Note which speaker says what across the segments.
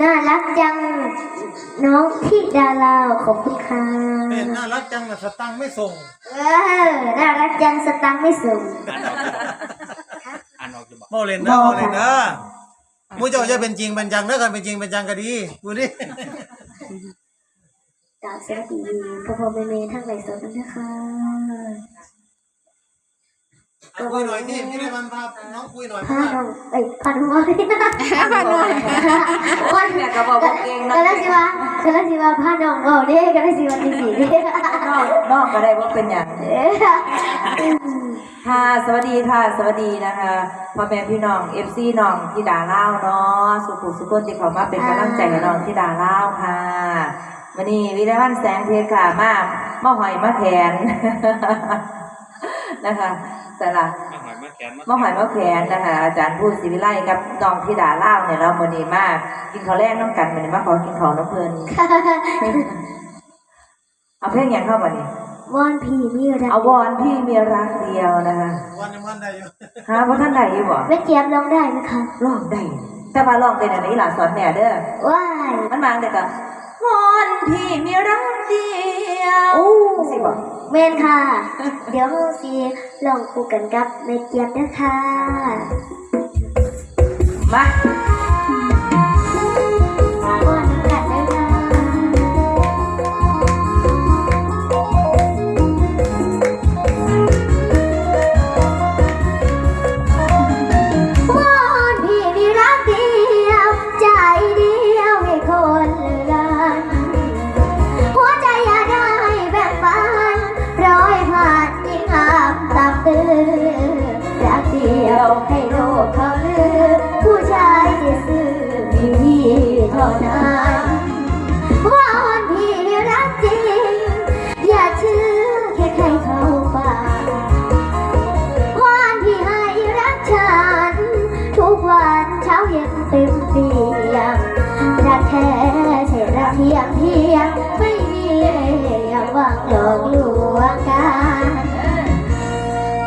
Speaker 1: น่ารักจังน้องพี่ดาราขอบคุณค่ะ
Speaker 2: เป็นน่ารักจังนะสตังค์ไม่ส่ง
Speaker 1: เออน่ารักจังสตังค์ไม่สูง
Speaker 3: อ่านออกอยู่บ่
Speaker 2: โมเลนเด้อโมเลนเด้อมูเจ้าจะเป็นจริงเป็นจังเด้อกันเป็นจริงเป็นจังก็ดีดูดิ
Speaker 1: กราบสวัสดีพ่อพ่อแม่แม่ทั้งหลายสดนะคะ
Speaker 2: เอา คุยหน่อยที่ที่ได้มันพาน้องคุยหน่อย
Speaker 1: พาน้องเอ้ยพาน้อง
Speaker 4: พาน้อง
Speaker 1: วัน
Speaker 4: เนี่ยก็บอกว่าเก่งนะ
Speaker 1: ก็แล้วสิว่าก็แล้วสิว่าพาน้องเอาเด้ก็แล้วสิว่าที่สี่เด้
Speaker 4: นอกนอกก็ได้ว่าเป็นอย่าง
Speaker 1: เอ้ย
Speaker 4: ค่ะสวัสดีค่ะ สวัสดีนะคะพ่อแม่พี่น้องเอฟซีน้องที่ดาเล่าวเนาะสุขุสุขนที่เขามาเป็นกำลังใจให้น้องที่ดาเล่าวค่ะวันนี้วิไลวันแสงเทียนค่ะมามาหอยมาแขน นะคะแต่ละ
Speaker 3: มาหอยมาแขน
Speaker 4: มะหอยมะแขวนนะคะ อาจารย์พูดศิวิไลกับน้องธิดาเล่าวเนี่ยเราโมนีมาก กินข้าวแรกน้องกันมันมาขอกินข้าวน้ำเพลินเอาเพลงอย่างเข้ามานี่
Speaker 1: วอนพี่มีอะไร
Speaker 4: เอาวอนพี่มีรักเดียวนะคะ
Speaker 2: วันยังวันได้อยู่
Speaker 4: ฮะเพราะท่านใดอยู่บ่
Speaker 1: แม่เจี๊ยบร้องได้ไหมคะ
Speaker 4: ร้องได้แต่ว่าร้องเป็นอันนี้หลานสอนแม่เด้อ
Speaker 1: ว้าย
Speaker 4: มันมาเด็กอะวอนพี่มีรักเดียว
Speaker 1: โอ้
Speaker 4: สิบ อก
Speaker 1: เมนค่ะ เดี๋ยวเราสีลองคู่กันกับแม่เจี๊ยบนะคะ
Speaker 4: มา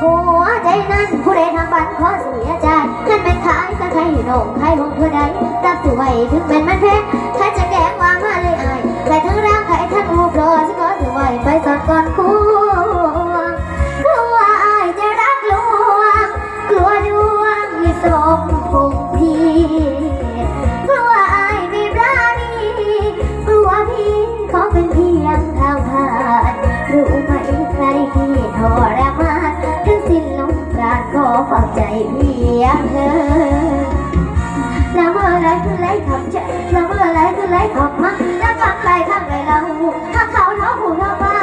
Speaker 1: หัวใจนั้นผู้ใดทำบัตรขอเสียใจนั่นเป็นขายก็ใครหนงใครหงเพื่อใดรับสวยถึงเป็นมันเพชรใครจะแกงวางมาเลยอายใครทั้งร่างใครทั้งรูปรอฉันก็สวยไปสอดก่อนคู่กลัวอายจะรักลวงกลัวดวงมีสมพงพี่ ใจเพียงเธอแล้วเมื่อไรคือไรทำใจแล้วเมื่อไรคือไรคำมาแล้วฟังไรข้างไรเราถ้าเขาเท้าหูเท้อฟ้า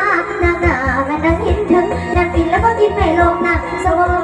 Speaker 1: นางหนาแม่นางหินถึงนางกินแล้วก็กินไม่ลงนะสม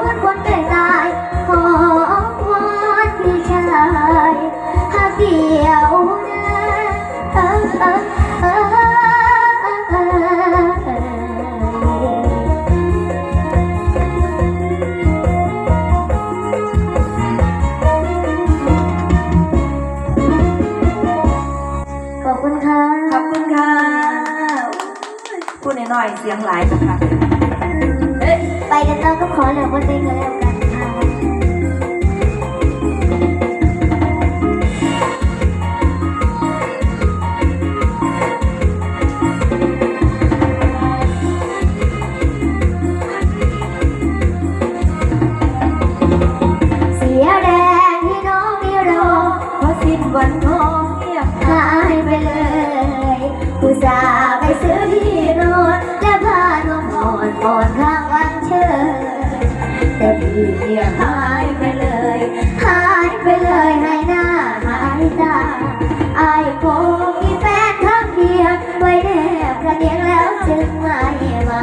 Speaker 1: เดีย
Speaker 4: ง
Speaker 1: แล้วจึงไม่มา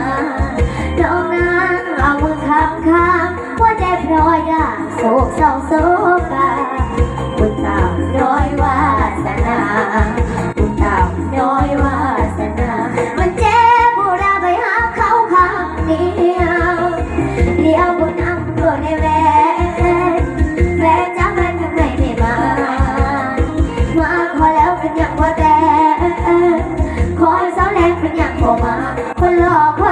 Speaker 1: น้องนางเอามือค้ำค้างหัวใจพลอยด่างโศกเศร้าโศกาบุญตามน้อยวาสนา บ่ม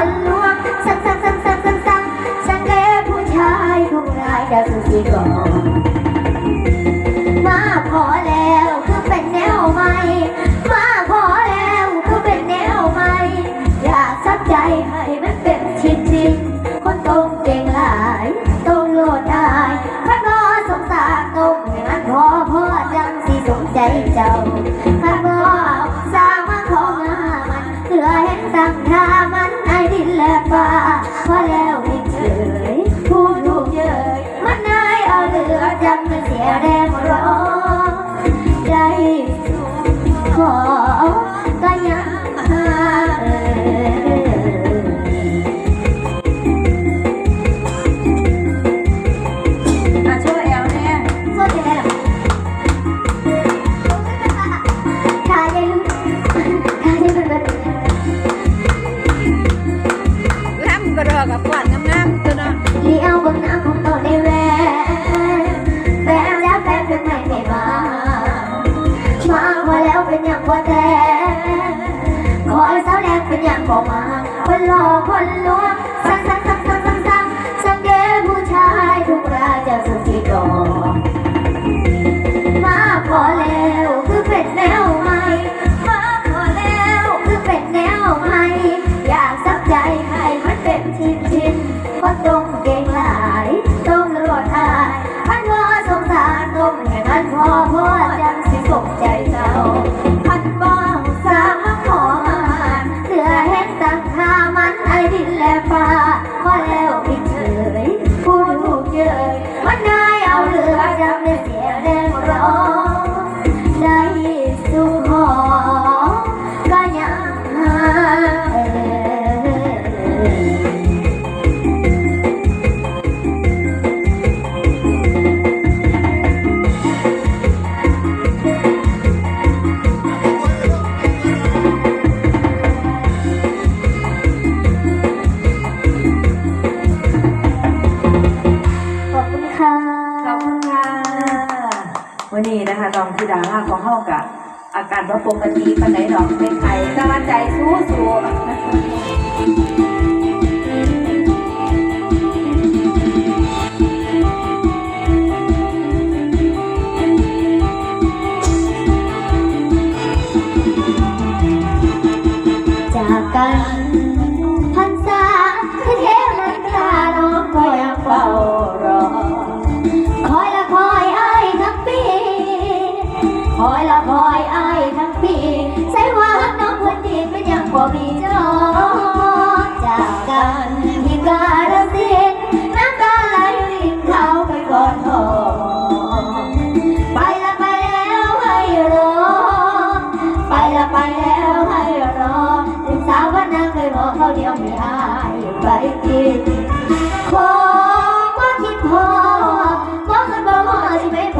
Speaker 1: ตั้งหน้ามันไอดินและฟ้าพอแล้วไม่เจอผู้ถูกเยอมันนายเอาเหลือจำเสียแดงร้องใจขอ ก็
Speaker 5: มา
Speaker 1: คนหล่อคนรว อนี้นะคะน้อง
Speaker 4: ธิดาลาของเฮากะอาการว่าปกติปานไหนรอกไม่
Speaker 1: นไข้ถ้ามั่ใจสู้ๆ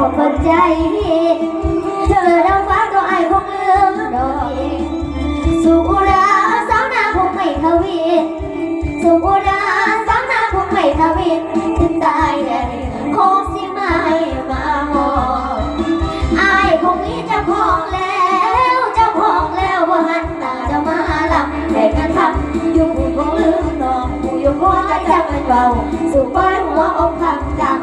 Speaker 1: ของปัจจัยเธอดาวฟ้าก็ไอคงลืมดอกสุขราสาวนาคงไม่ทวีสุขราสาวนาคงไม่ทวีถึงตายแล้คงสิไม่มาหอไอคงมีเจ้าของแล้ว เจ้าของแล้ววันตาจะมาหลับแต่กันทำอยู่คงลืมน้องอยู่คงจจำเป็นเบาสุขไานหัวอกคำจัง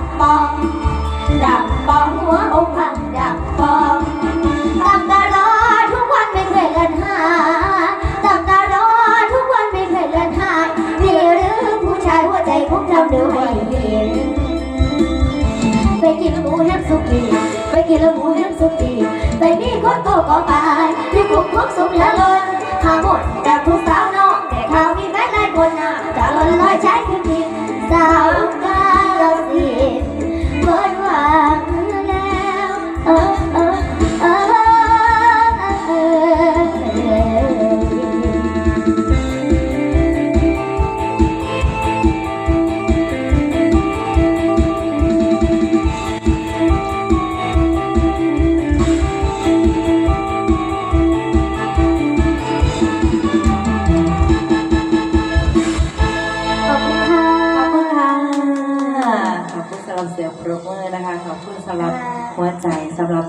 Speaker 4: งปรบมือนะคะขอบคุณสำหรับหัวใจสำหรับ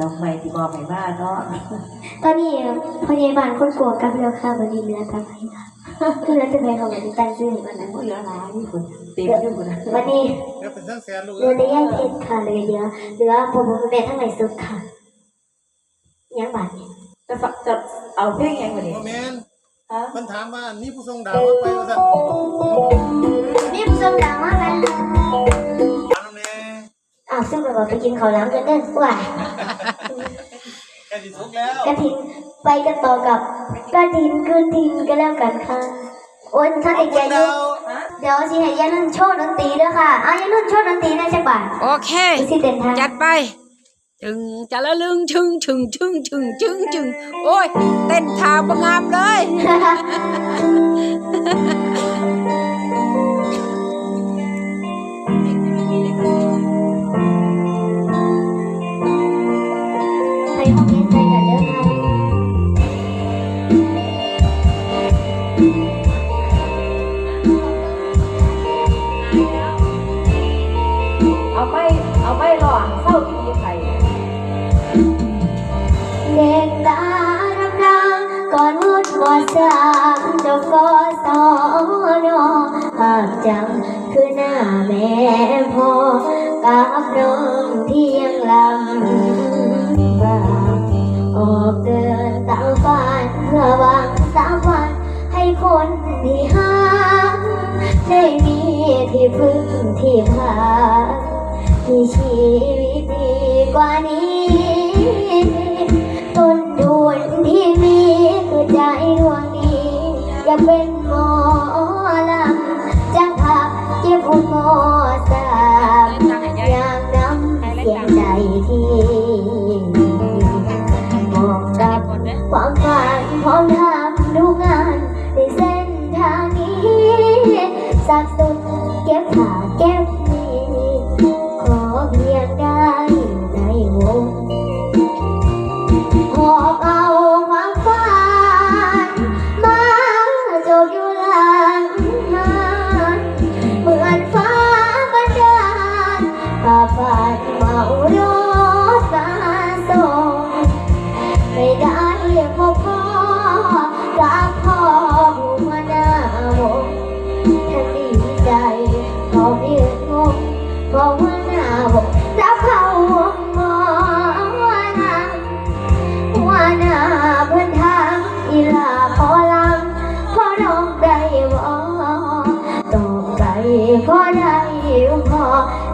Speaker 4: ดอกไม้ที่มอบให้มาเนาะ
Speaker 1: ตอนนี้พยาบาลคนกลัวกับเรือค่ะวันนี้เหลือแต่ไผ่ค่ะเหนจะแต่ไผ่ค่ะวันนี้ตั้งชื่อวันนั้น
Speaker 4: เหลือะหลายอยู่คนเต็มอยู่คน
Speaker 1: วันนี้
Speaker 2: เหลือนทั้นลู
Speaker 1: เหลือได้ย่างเพชรค่ะเรือเยอะเรือผมผมแม่ทั้งหลายสุดค่ะยังบาด
Speaker 4: จะจะเอาเพลงยัง
Speaker 2: ไงวัน
Speaker 4: นี้
Speaker 2: มันถามว่านี่ผู้ทรงดาวไปว่าจะ
Speaker 1: อ้าวซึ่งเราบอกไปกินข้าวหล้างกันเด้อว่า
Speaker 2: แค่สิสุกแล้ว
Speaker 1: กระถินไปกันต่อกับกระถินคืนทินก็แล้วกันค่ะโอ้ยท่าน
Speaker 2: ขอบ
Speaker 1: เด็ก
Speaker 2: คุ
Speaker 1: ใหญ่
Speaker 2: ณ
Speaker 1: ด้ว
Speaker 2: ดา
Speaker 1: ยว
Speaker 4: ฮะ
Speaker 1: เดี๋ยวสิให้ยานุ่นโชว์ดนตรีด้วยค่ะเอายานุ่นโชว์ดนตรีได้จักบาท
Speaker 5: โอเค
Speaker 1: ดูสิเต้นท่า
Speaker 5: จัดไปจึงจะละลึงชึงชึงชึงชึงชึงชึงโอ้ย เต้นท่าประงามเลย
Speaker 1: จำคือหน้าแม่พ่อกับน้องที่ยังลำบากออกเดินตามฝันเพื่อวังสามวัน ให้คนที่หาได้มีที่พึ่งที่พักมีชีวิตดีกว่านี้ต้นทุนที่มีคือใจดวงนี้อย่าเป็นหมอ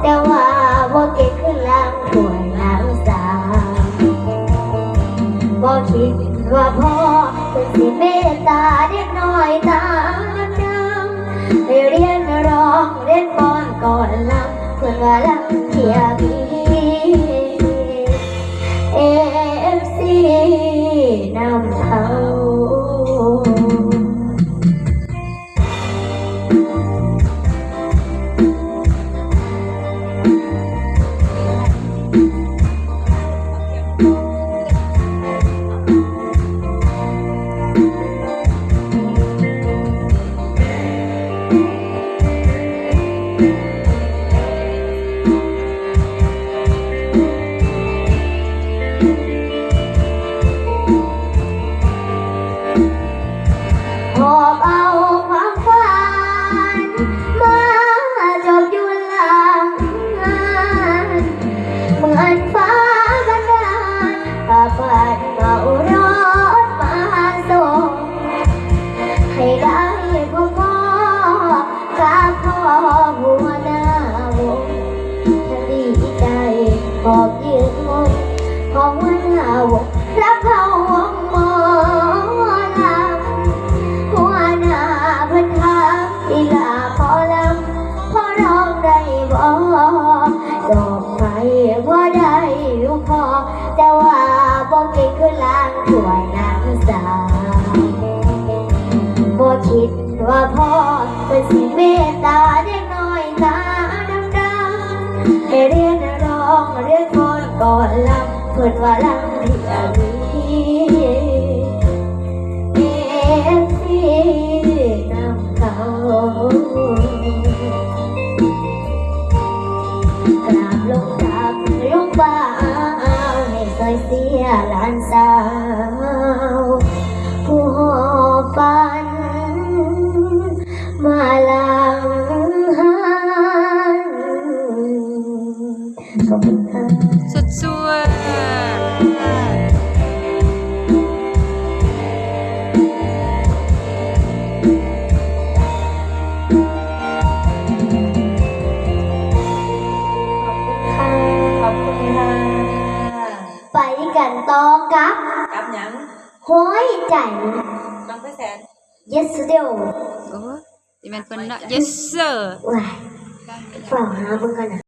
Speaker 1: แต่ว่าบ่เก่งขึ้นล่างถวยนางสาวบ่คิดว่าพ่อเป็นสิเมตตาเด็กน้อยตาดำๆให้เรียนร้องเรียนป้อนก่อนลำเพื่อนว่าลำเทียบีเอฟซีนำเขาห ฟ้อนก่อนลำเพิ่นว่าลำที่อันนี้เอฟซีน สุดสวยไปกันต่อกับกับยังห้อยใจ
Speaker 4: น้องไปแสน
Speaker 1: yes เดียว
Speaker 5: โอ้ยที่มันเป็นเนาะ yes sir
Speaker 1: ว้ายฝากหาเบิ่งกันนะ